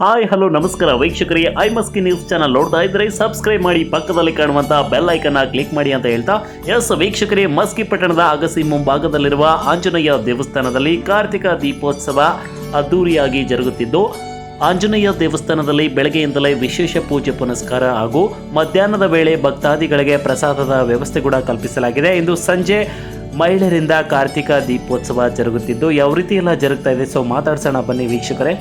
Hi, hello, ನಮಸ್ಕಾರ ವೀಕ್ಷಕರಿಗೆ I Maski news channel ನೋಡ್ತಾ ಇದ್ರೆ ಸಬ್ಸ್ಕ್ರೈಬ್ ಮಾಡಿ, ಪಕ್ಕದಲ್ಲಿ ಕಾಣುವಂತಹ ಬೆಲ್ ಐಕನ್ ಕ್ಲಿಕ್ ಮಾಡಿ ಅಂತ ಹೇಳ್ತಾ ಎಸ್ ವೀಕ್ಷಕರೇ, ಮಸ್ಕಿ ಪಟ್ಟಣದ ಅಗಸಿ ಮುಂಭಾಗದಲ್ಲಿರುವ ಆಂಜನೇಯ ದೇವಸ್ಥಾನದಲ್ಲಿ ಕಾರ್ತಿಕ ದೀಪೋತ್ಸವ ಅದ್ದೂರಿಯಾಗಿ ಜರುಗುತ್ತಿದ್ದು, ಆಂಜನೇಯ ದೇವಸ್ಥಾನದಲ್ಲಿ ಬೆಳಗ್ಗೆಯಿಂದಲೇ ವಿಶೇಷ ಪೂಜೆ ಪುನಸ್ಕಾರ ಹಾಗೂ ಮಧ್ಯಾಹ್ನದ ವೇಳೆ ಭಕ್ತಾದಿಗಳಿಗೆ ಪ್ರಸಾದದ ವ್ಯವಸ್ಥೆ ಕೂಡ ಕಲ್ಪಿಸಲಾಗಿದೆ. ಇಂದು ಸಂಜೆ ಮಹಿಳೆಯರಿಂದ ಕಾರ್ತಿಕ ದೀಪೋತ್ಸವ ಜರುಗುತ್ತಿದ್ದು, ಯಾವ ರೀತಿ ಎಲ್ಲ ಜರುಗ್ತಾ ಇದೆ? ಸೊ ಮಾತಾಡ್ಸೋಣ ಬನ್ನಿ ವೀಕ್ಷಕರೇ.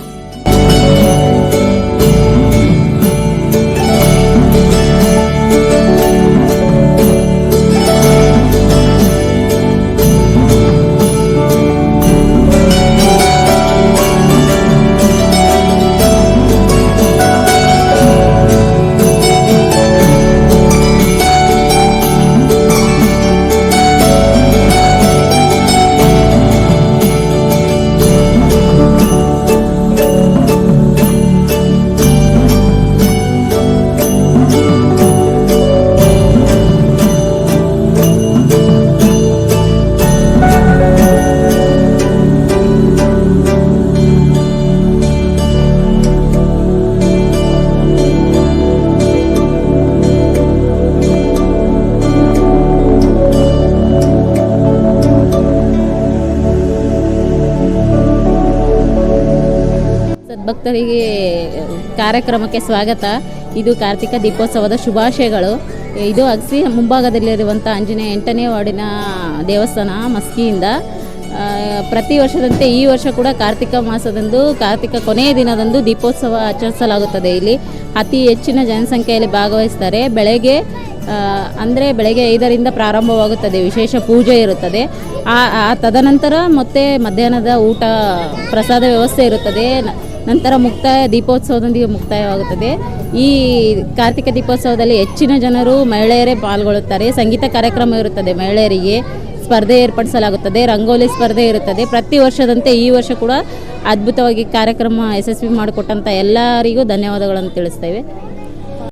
ಸದ್ಭಕ್ತರಿಗೆ ಕಾರ್ಯಕ್ರಮಕ್ಕೆ ಸ್ವಾಗತ. ಇದು ಕಾರ್ತಿಕ ದೀಪೋತ್ಸವದ ಶುಭಾಶಯಗಳು. ಇದು ಅಗಸಿ ಮುಂಭಾಗದಲ್ಲಿರುವಂಥ ಆಂಜನೇಯ ಎಂಟನೇ ವಾರ್ಡಿನ ದೇವಸ್ಥಾನ ಮಸ್ಕಿಯಿಂದ. ಪ್ರತಿ ವರ್ಷದಂತೆ ಈ ವರ್ಷ ಕೂಡ ಕಾರ್ತಿಕ ಮಾಸದಂದು, ಕಾರ್ತಿಕ ಕೊನೆಯ ದಿನದಂದು ದೀಪೋತ್ಸವ ಆಚರಿಸಲಾಗುತ್ತದೆ. ಇಲ್ಲಿ ಅತಿ ಹೆಚ್ಚಿನ ಜನಸಂಖ್ಯೆಯಲ್ಲಿ ಭಾಗವಹಿಸ್ತಾರೆ. ಬೆಳಗ್ಗೆ ಅಂದರೆ ಬೆಳಗ್ಗೆ ಐದರಿಂದ ಪ್ರಾರಂಭವಾಗುತ್ತದೆ. ವಿಶೇಷ ಪೂಜೆ ಇರುತ್ತದೆ. ಆ ತದನಂತರ ಮತ್ತೆ ಮಧ್ಯಾಹ್ನದ ಊಟ, ಪ್ರಸಾದ ವ್ಯವಸ್ಥೆ ಇರುತ್ತದೆ. ನಂತರ ಮುಕ್ತಾಯ, ದೀಪೋತ್ಸವದೊಂದಿಗೆ ಮುಕ್ತಾಯವಾಗುತ್ತದೆ. ಈ ಕಾರ್ತಿಕ ದೀಪೋತ್ಸವದಲ್ಲಿ ಹೆಚ್ಚಿನ ಜನರು ಮಹಿಳೆಯರೇ ಪಾಲ್ಗೊಳ್ಳುತ್ತಾರೆ. ಸಂಗೀತ ಕಾರ್ಯಕ್ರಮ ಇರುತ್ತದೆ ಮಹಿಳೆಯರಿಗೆ. ಸ್ಪರ್ಧೆ ಏರ್ಪಡಿಸಲಾಗುತ್ತದೆ. ರಂಗೋಲಿ ಸ್ಪರ್ಧೆ ಇರುತ್ತದೆ. ಪ್ರತಿ ವರ್ಷದಂತೆ ಈ ವರ್ಷ ಕೂಡ ಅದ್ಭುತವಾಗಿ ಕಾರ್ಯಕ್ರಮ ಯಶಸ್ವಿ ಮಾಡಿಕೊಟ್ಟಂಥ ಎಲ್ಲರಿಗೂ ಧನ್ಯವಾದಗಳನ್ನು ತಿಳಿಸ್ತೇವೆ.